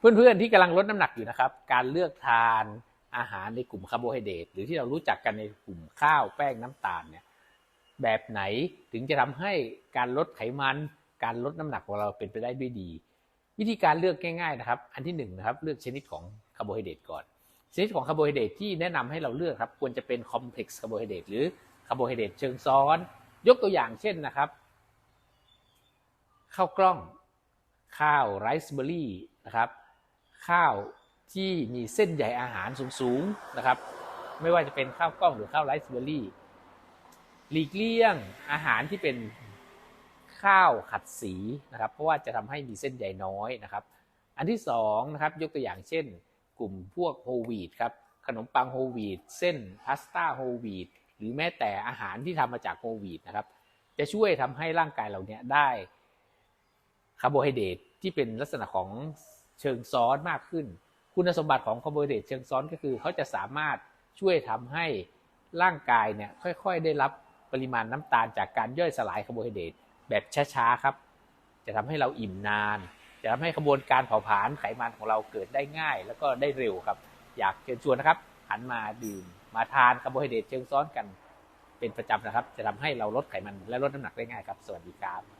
เพื่อนๆที่กำลังลดน้ำหนักอยู่นะครับ การเลือกทานอาหารในกลุ่มคาร์โบไฮเดรตหรือที่เรารู้จักกันในกลุ่มข้าวแป้งน้ำตาลเนี่ยแบบไหนถึงจะทำให้การลดไขมัน การลดน้ำหนักของเราเป็นไปได้ด้วยดี วิธีการเลือกง่ายๆนะครับ อันที่หนึ่งนะครับเลือกชนิดของคาร์โบไฮเดรตก่อน ชนิดของคาร์โบไฮเดรตที่แนะนำให้เราเลือกครับควรจะเป็นคอมเพล็กซ์คาร์โบไฮเดรตหรือคาร์โบไฮเดรตเชิงซ้อน ยกตัวอย่างเช่นนะครับข้าวกล้อง ข้าวไรซ์เบอร์รี่นะครับ ข้าวที่มีเส้นใยอาหารสูงๆนะครับ ไม่ว่าจะเป็นข้าวกล้องหรือข้าวไรซ์เบอร์รี่ หลีกเลี่ยงอาหารที่เป็นข้าวขัดสีนะครับ เพราะว่าจะทำให้มีเส้นใยน้อยนะครับ อันที่สองนะครับยกตัวอย่างเช่น กลุ่มพวกโฮวีตครับขนมปังโฮวีตเส้นพาสต้าโฮวีตหรือแม้แต่อาหารที่ทำมาจากโฮวีตนะครับ จะช่วยทำให้ร่างกายเราเนี่ยได้คาร์โบไฮเดรตที่เป็นลักษณะของ เชิงซ้อนมากขึ้น คุณสมบัติของคาร์โบไฮเดรตเชิงซ้อนก็คือเขาจะสามารถช่วยทำให้ร่างกายเนี่ยค่อยๆ ได้รับปริมาณน้ำตาลจากการย่อยสลายคาร์โบไฮเดรตแบบช้าๆครับ จะทำให้เราอิ่มนาน จะทำให้กระบวนการเผาผลาญไขมันของเราเกิดได้ง่าย แล้วก็ได้เร็วครับ อยากเชิญชวนนะครับหันมาดื่มมาทานคาร์โบไฮเดรตเชิงซ้อนกันเป็นประจำนะครับ จะทำให้เราลดไขมันและลดน้ำหนักได้ง่ายครับ สวัสดีครับ